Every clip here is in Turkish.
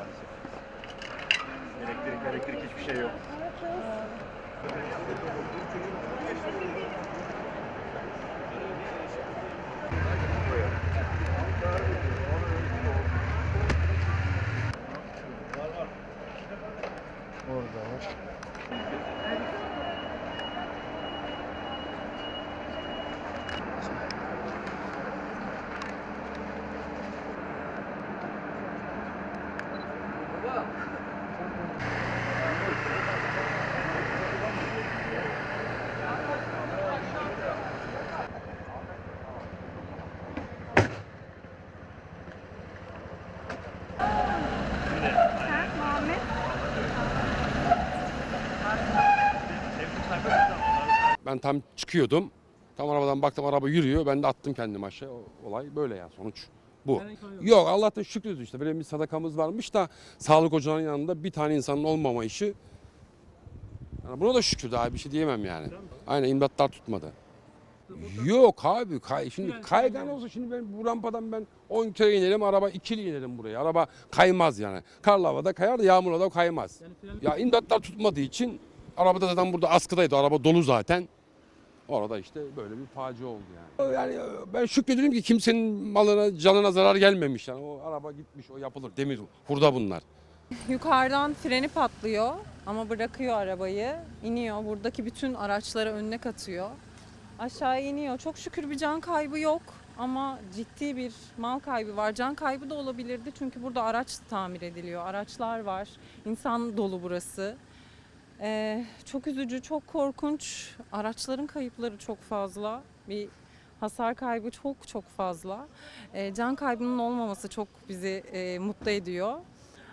maalesef. Elektrik, elektrik hiçbir şey yok. Orada var. Ben tam çıkıyordum. Tam arabadan baktım araba yürüyor. Ben de attım kendimi aşağı. Olay böyle yani sonuç bu. Yok Allah'tan şükrüz işte. Böyle bir sadakamız varmış da sağlık ocağının yanında bir tane insanın olmama işi. Yani buna da şükür daha bir şey diyemem yani. Aynen imdatlar tutmadı. Yok abi kay, şimdi kaygan olsa şimdi ben bu rampadan ben 10 kere inerim araba ikili inerim buraya. Araba kaymaz yani. Karlı havada kayar da yağmur havada kaymaz. Ya imdatlar tutmadığı için arabada zaten burada askıdaydı. Araba dolu zaten. Orada işte böyle bir facia oldu yani. Yani ben şükrediyorum ki kimsenin malına canına zarar gelmemiş. Yani o araba gitmiş o yapılır demir hurda bunlar. Yukarıdan freni patlıyor ama bırakıyor arabayı. iniyor. Buradaki bütün araçları önüne katıyor. Aşağı iniyor. Çok şükür bir can kaybı yok ama ciddi bir mal kaybı var. Can kaybı da olabilirdi çünkü burada araç tamir ediliyor. Araçlar var. İnsan dolu burası. Ee, çok üzücü, çok korkunç. Araçların kayıpları çok fazla. Bir hasar kaybı çok çok fazla. Ee, can kaybının olmaması çok bizi e, mutlu ediyor.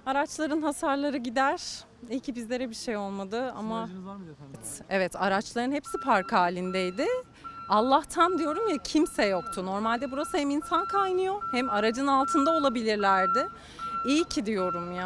Araçların hasarları gider. İyi ki bizlere bir şey olmadı ama Aracınız var mıydı efendim? evet araçların hepsi park halindeydi. Allah'tan diyorum ya kimse yoktu. Normalde burası hem insan kaynıyor hem aracın altında olabilirlerdi. İyi ki diyorum ya.